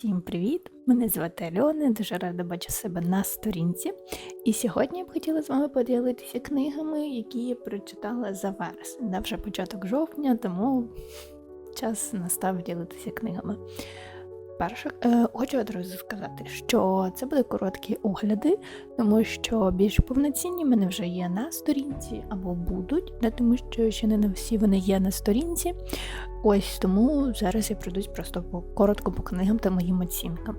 Всім привіт! Мене звати Альона, дуже рада бачу себе на сторінці. І сьогодні я б хотіла з вами поділитися книгами, які я прочитала за вересень. Да, вже початок жовтня, тому час настав ділитися книгами. Перше, е, хочу одразу сказати, що це будуть короткі огляди, тому що більш повноцінні мене вже є на сторінці або будуть, да, тому що ще не на всі вони є на сторінці. Ось тому зараз я пройдусь просто по коротко по книгам та моїм оцінкам.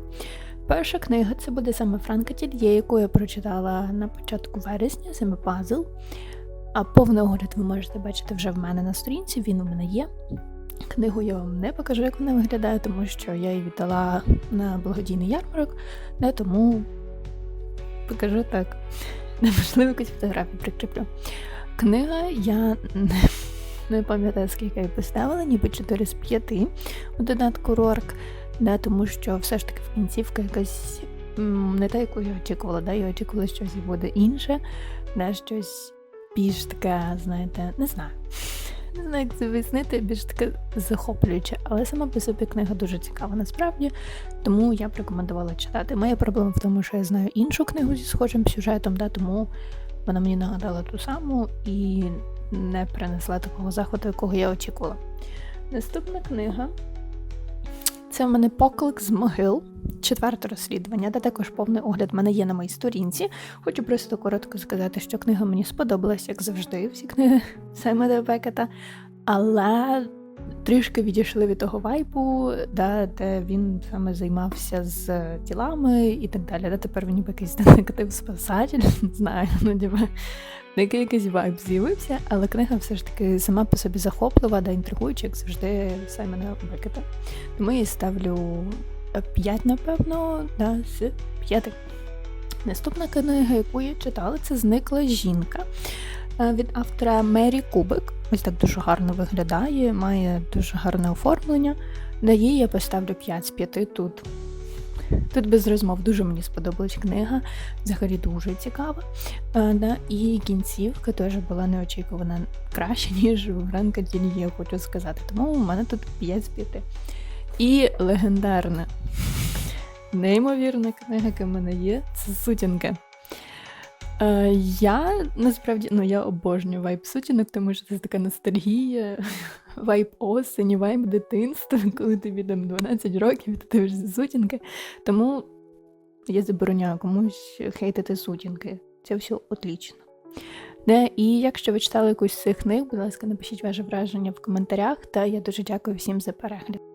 Перша книга це буде саме Франка Тільє, яку я прочитала на початку вересня, саме пазл. А повний огляд ви можете бачити вже в мене на сторінці, він у мене є. Книгу я вам не покажу, як вона виглядає, тому що я її віддала на благодійний ярмарок, не тому покажу так. Неможливо якусь фотографію прикріплю. Книга я не, не пам'ятаю, скільки я поставила, ніби 4 з 5 у додатку Рорк, да, тому що все ж таки в кінцівка якась не та, яку я очікувала, да, я очікувала, що щось буде інше, да, щось більш таке, знаєте, не знаю. Не знаю, як це вияснити, більш таке захоплююче, але сама по собі книга дуже цікава насправді, тому я б рекомендувала читати. Моя проблема в тому, що я знаю іншу книгу зі схожим сюжетом, да, тому вона мені нагадала ту саму і не принесла такого захвату, якого я очікувала. Наступна книга це в мене поклик з могил, четверте розслідування, де також повний огляд мене є на моїй сторінці. Хочу просто коротко сказати, що книга мені сподобалась, як завжди, всі книги Семеда Бекета, але трішки відійшли від того вайпу, да, де він саме займався з тілами і так далі. Да, тепер він ніби якийсь детектив спасатель, не знаю, ну ніби такий якийсь вайб з'явився, але книга все ж таки сама по собі захоплива, да, інтригуюча, як завжди, Саймона Бекета. Тому я ставлю 5, напевно, да, з 5. Наступна книга, яку я читала, це Зникла жінка е, від автора Мері Кубик. Ось так дуже гарно виглядає, має дуже гарне оформлення. На її я поставлю 5 з 5 тут. Тут без розмов дуже мені сподобалась книга, взагалі дуже цікава. Е, і кінцівка теж була неочікувана краще, ніж у Франка Тільє, хочу сказати. Тому у мене тут 5 з 5. І легендарна, неймовірна книга, яка в мене є, це сутінки. Е, я насправді ну, я обожнюю вайб сутінок, тому що це така ностальгія, вайб осені, вайб дитинства, коли тобі там 12 років, ти дивишся сутінки. Тому я забороняю комусь хейтити сутінки. Це все отлично. Не, і якщо ви читали якусь з цих книг, будь ласка, напишіть ваше враження в коментарях, та я дуже дякую всім за перегляд.